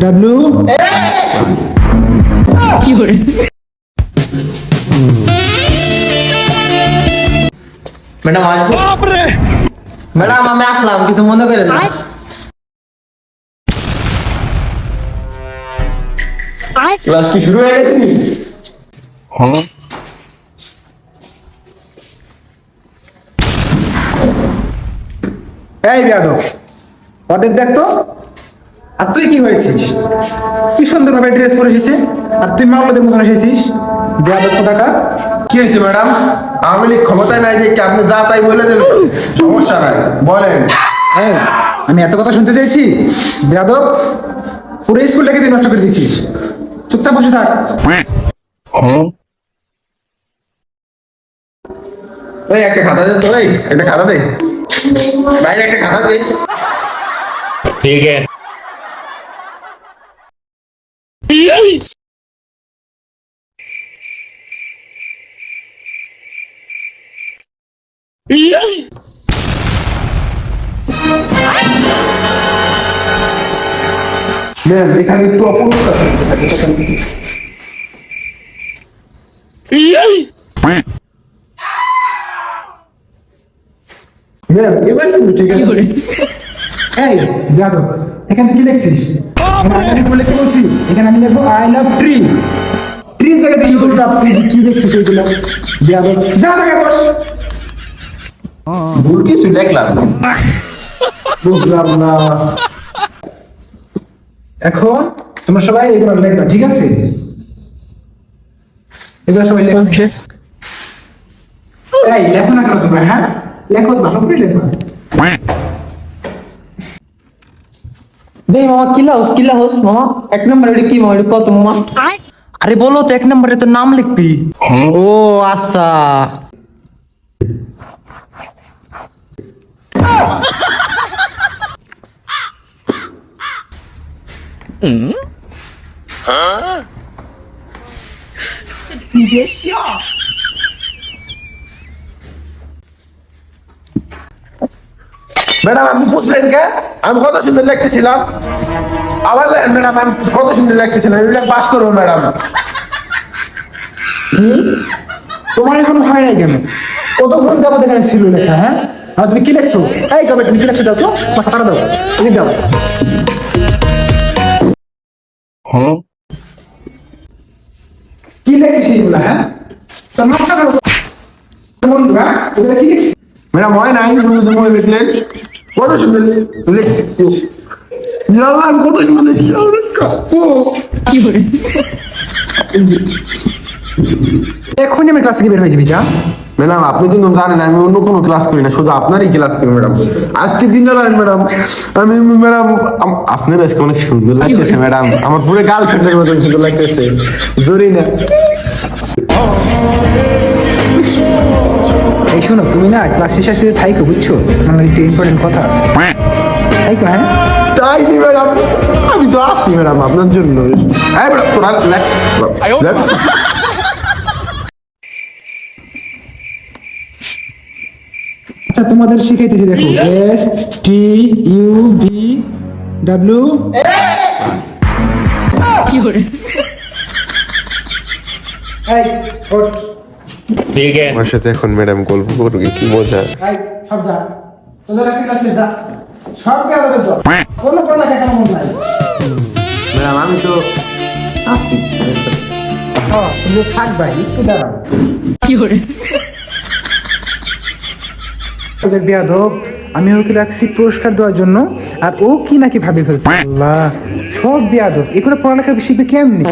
W madam আসব madam আমি আসলাম কিছু মনে করেন না। ক্লাস কি শুরু হয়ে গেছে নি? এই বিয়াদব ওদের দেখ তো। আর তুই কি হয়েছিস? কি সুন্দরভাবে ড্রেস পরে এসেছে? আর তুই মামলাদের মতন এসেছিস? দেয়া লক্ষ টাকা কি হয়েছে ম্যাডাম? আমি লীগ ক্ষমতায় নাই যে কি আপনি যা তাই বলে দেবেন সমস্যা নাই বলেন। হ্যাঁ আমি এত কথা শুনতে চাইছি? বেয়াদব পুরো স্কুলটাকে তুই নষ্ট করে দিয়েছিস? চুপচাপ বসে থাক। হ্যাঁ? ওই একটা খাতা দে তো একটা খাতা দে। বাইরে একটা খাতা দে। ঠিক আছে। ম্যাম এখানে একটু অপরিষ্কার ম্যাম এবার কিন্তু ঠিক আছে। এই বেয়াদব এখানে কি লিখছিস এখানে আমি কি লিখতে বলছি? এখানে আমি লিখব আই লাভ ট্রি ট্রি জায়গাতে ইউ লাভ ট্রি কি লিখছিস ওইগুলো? বেয়াদব যা থাকে বস। ভুল কিছু লেখলাম বুঝলাম না। এখন তোমরা সবাই এগুলো লেখবা ঠিক আছে? এগুলো সবাই লেখো। এই লেখো না কেন তোমরা হ্যাঁ? লেখো ভালো করে লেখো। দেই মামা কিলা হোস কিলা হোস মামা? এক নম্বর এটা কি মামা এটা কত মামা? আরে বলো তো এক নম্বরে তো নাম লিখবি? ও আচ্ছা। ম্যাডাম, আপনি বুঝলেন কে? আমি কত সুন্দর লিখতেছিলাম। আবার ম্যাডাম, আমি কত সুন্দর লিখতেছিলাম। এটা পাস করব ম্যাডাম। তোমার এখনও হয় নাই কেন? কতক্ষণ যাবত এখানে ছিল লেখা হ্যাঁ? আর তুমি কি লিখছো? এই কবে তুমি কি লিখছো? দাও তো খারাপ দাও। দাও কি লিখছিস এইগুলা হ্যাঁ? তোর মাথা খারাপ বন্ধু হ্যাঁ এগুলা কি লিখছিস? ম্যাডাম হয় নাই সুন্দর তুমি লিখলেন কত সুন্দর লিখছি ইয়াল্লাহ, কত সুন্দর লিখছি আরে কাকু। এখনই আমি ক্লাস থেকে বের হয়ে যাবি যা। ম্যাডাম আপনি কিন্তু জানেন আমি অন্য কোনো ক্লাস করি না শুধু আপনারই ক্লাস করি ম্যাডাম। আজকে দিনটা নয় ম্যাডাম আমি ম্যাডাম আপনার আজকে অনেক সুন্দর লাগতেছে ম্যাডাম। আমার পুরো গার্লফ্রেন্ডের মতো সুন্দর লাগতেছে। জরি না। এই শোনো তুমি না ক্লাস শেষে শুধু থাইকো বুঝছ? আমার একটু ইম্পর্টেন্ট কথা আছে। থাইকো হ্যাঁ? তাই নি ম্যাডাম? আমি তো আসি ম্যাডাম আপনার জন্য। হ্যাঁ ম্যাডাম তোরা লেখ লেখ। আচ্ছা তোমাদের শিখাইতেছি দেখো। S T U B W ঠিক আছে আমার সাথে এখন ম্যাডাম গল্প করবে কি মজা। সব যা। কাছে যা। সব মন নাই। ম্যাডাম আমি তো আসি তুমি থাক ভাই দাঁড়াও। কি করে? তোদের বিয়াদব। আমি ওকে রাখছি পুরস্কার দেওয়ার জন্য, আর ও কি নাকি ভাবি ফেলছে। আল্লাহ, সব বিয়াদব। এগুলো পড়ালেখা শিখবে কেমনি?